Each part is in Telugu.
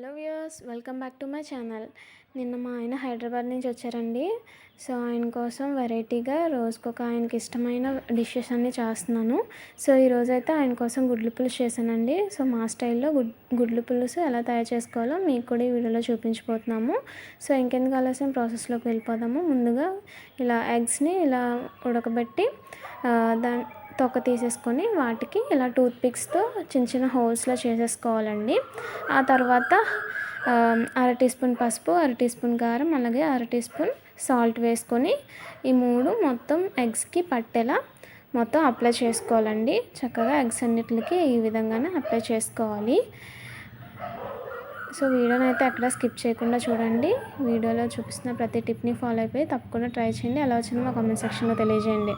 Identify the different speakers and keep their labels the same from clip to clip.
Speaker 1: Hello views welcome back to my channel. నిన్న మా ఆయన హైదరాబాద్ నుంచి వచ్చారండి. సో ఆయన కోసం వెరైటీగా రోజుకొక ఆయనకి ఇష్టమైన డిషెస్ అన్నీ చేస్తున్నాను. సో ఈరోజు అయితే ఆయన కోసం గుడ్లు పులుసు చేశానండి. సో మా స్టైల్లో గుడ్ గుడ్లు పులుసు ఎలా తయారు చేసుకోవాలో మీకు కూడా ఈ వీడియోలో చూపించిపోతున్నాము సో ఇంకెందుకు ఆలస్యం? ప్రాసెస్లోకి వెళ్ళిపోదాము. ముందుగా ఇలా ఎగ్స్ని ఇలా ఉడకబెట్టి దాని తొక్క తీసేసుకొని వాటికి ఇలా టూత్ పిక్స్తో చిన్న చిన్న హోల్స్లో చేసేసుకోవాలండి. ఆ తర్వాత అర టీ స్పూన్ పసుపు అర టీ స్పూన్ కారం అలాగే అర టీ స్పూన్ సాల్ట్ వేసుకొని ఈ మూడు మొత్తం ఎగ్స్కి పట్టేలా మొత్తం అప్లై చేసుకోవాలండి. చక్కగా ఎగ్స్ అన్నిటికి ఈ విధంగానే అప్లై చేసుకోవాలి. సో వీడియోని అయితే ఎక్కడ స్కిప్ చేయకుండా చూడండి. వీడియోలో చూపిస్తున్న ప్రతి టిప్ని ఫాలో అయిపోయి తప్పకుండా ట్రై చేయండి. ఎలా వచ్చిందో మా కామెంట్ సెక్షన్లో తెలియజేయండి.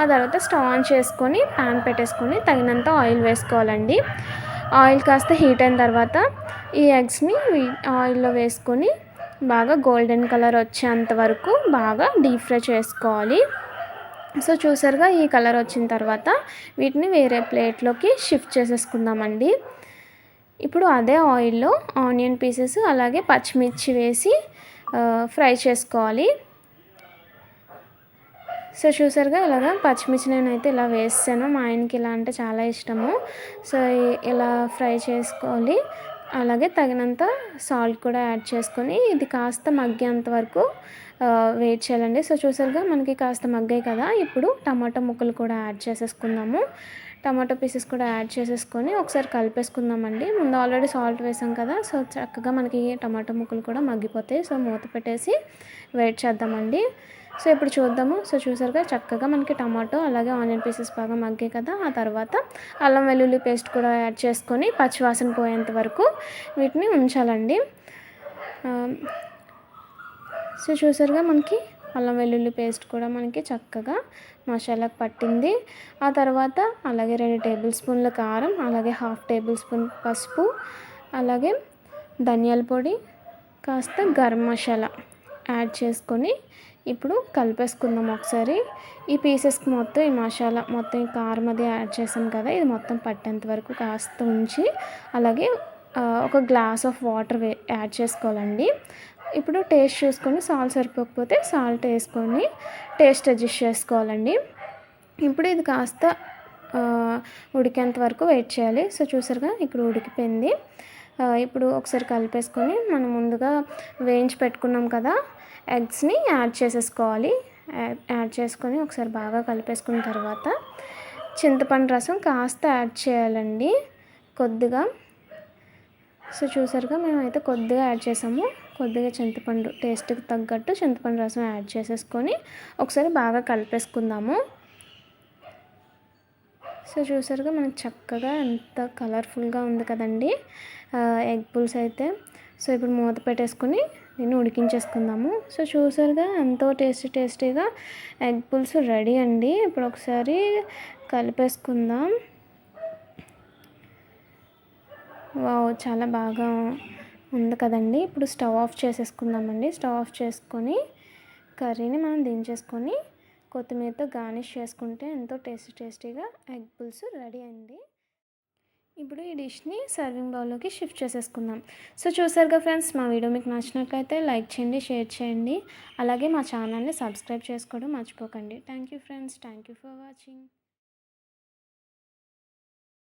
Speaker 1: ఆ తర్వాత స్టవ్ ఆన్ చేసుకొని ప్యాన్ పెట్టేసుకొని తగినంత ఆయిల్ వేసుకోవాలండి. ఆయిల్ కాస్త హీట్ అయిన తర్వాత ఈ ఎగ్స్ని ఆయిల్లో వేసుకొని బాగా గోల్డెన్ కలర్ వచ్చేంత వరకు బాగా డీప్ ఫ్రై చేసుకోవాలి. సో చూసారుగా ఈ కలర్ వచ్చిన తర్వాత వీటిని వేరే ప్లేట్లోకి షిఫ్ట్ చేసేసుకుందామండి. ఇప్పుడు అదే ఆయిల్లో ఆనియన్ పీసెస్ అలాగే పచ్చిమిర్చి వేసి ఫ్రై చేసుకోవాలి. సో చూసారుగా ఇలాగా పచ్చిమిర్చి నేనైతే ఇలా వేస్తాను. మా ఆయనకి ఇలా అంటే చాలా ఇష్టము. సో ఇలా ఫ్రై చేసుకోవాలి. అలాగే తగినంత సాల్ట్ కూడా యాడ్ చేసుకొని ఇది కాస్త మగ్గేంత వరకు వెయిట్ చేయాలండి. సో చూసారుగా మనకి కాస్త మగ్గాయి కదా. ఇప్పుడు టమాటో ముక్కలు కూడా యాడ్ చేసేసుకుందాము. టమాటో పీసెస్ కూడా యాడ్ చేసేసుకొని ఒకసారి కలిపేసుకుందామండి. ముందు ఆల్రెడీ సాల్ట్ వేసాం కదా సో చక్కగా మనకి టమాటో ముక్కలు కూడా మగ్గిపోతాయి. సో మూత పెట్టేసి వెయిట్ చేద్దామండి. సో ఇప్పుడు చూద్దాము. సో చూసారుగా చక్కగా మనకి టమాటో అలాగే ఆనియన్ పీసెస్ బాగా మగ్గాయి కదా. ఆ తర్వాత అల్లం వెల్లుల్లి పేస్ట్ కూడా యాడ్ చేసుకొని పచ్చివాసన పోయేంత వరకు వీటిని ఉంచాలండి. సో చూసారుగా మనకి అల్లం వెల్లుల్లి పేస్ట్ కూడా మనకి చక్కగా మసాలా పట్టింది. ఆ తర్వాత అలాగే రెండు టేబుల్ స్పూన్ల కారం అలాగే హాఫ్ టేబుల్ స్పూన్ పసుపు అలాగే ధనియాల పొడి కాస్త గరం మసాలా యాడ్ చేసుకొని ఇప్పుడు కలిపేసుకుందాం ఒకసారి. ఈ పీసెస్కి మొత్తం ఈ మసాలా మొత్తం ఈ కారం అది యాడ్ చేసాం కదా ఇది మొత్తం పట్టేంత వరకు కాస్త ఉంచి అలాగే ఒక గ్లాస్ ఆఫ్ వాటర్ యాడ్ చేసుకోవాలండి. ఇప్పుడు టేస్ట్ చూసుకొని సాల్ట్ సరిపోకపోతే సాల్ట్ వేసుకొని టేస్ట్ అడ్జస్ట్ చేసుకోవాలండి. ఇప్పుడు ఇది కాస్త ఉడికేంత వరకు వెయిట్ చేయాలి. సో చూసారుగా ఇక్కడ ఉడికిపోయింది. ఇప్పుడు ఒకసారి కలిపేసుకొని మనం ముందుగా వేయించి పెట్టుకున్నాం కదా ఎగ్స్ని యాడ్ చేసేసుకోవాలి. యాడ్ చేసుకొని ఒకసారి బాగా కలిపేసుకున్న తర్వాత చింతపండు రసం కాస్త యాడ్ చేయాలండి. కొద్దిగా సో చూసారుగా మేమైతే కొద్దిగా యాడ్ చేసాము. కొద్దిగా చింతపండు టేస్ట్కి తగ్గట్టు చింతపండు రసం యాడ్ చేసేసుకొని ఒకసారి బాగా కలిపేసుకుందాము. సో చూసారుగా మనకు చక్కగా ఎంత కలర్ఫుల్గా ఉంది కదండి. ఎగ్ పుల్స్ అయితే. సో ఇప్పుడు మూత పెట్టేసుకొని నేను ఉడికించేసుకుందాము. సో చూసారుగా ఎంతో టేస్టీ టేస్టీగా ఎగ్ పుల్స్ రెడీ అండి. ఇప్పుడు ఒకసారి కలిపేసుకుందాం. వావ్ చాలా బాగా ఉంది కదండి. ఇప్పుడు స్టవ్ ఆఫ్ చేసేసుకుందామండి. స్టవ్ ఆఫ్ చేసుకొని కర్రీని మనం దించేసుకొని కొత్తిమీరతో గార్నిష్ చేసుకుంటే ఎంతో టేస్టీ టేస్టీగా ఎగ్ పులుసు రెడీ అయింది ఇప్పుడు ఈ డిష్ని సర్వింగ్ బౌల్లోకి షిఫ్ట్ చేసేసుకుందాం. సో చూసారుగా ఫ్రెండ్స్ మా వీడియో మీకు నచ్చినట్లయితే లైక్ చేయండి షేర్ చేయండి. అలాగే మా ఛానల్ని సబ్స్క్రైబ్ చేసుకోవడం మర్చిపోకండి. Thank you friends. Thank you for watching.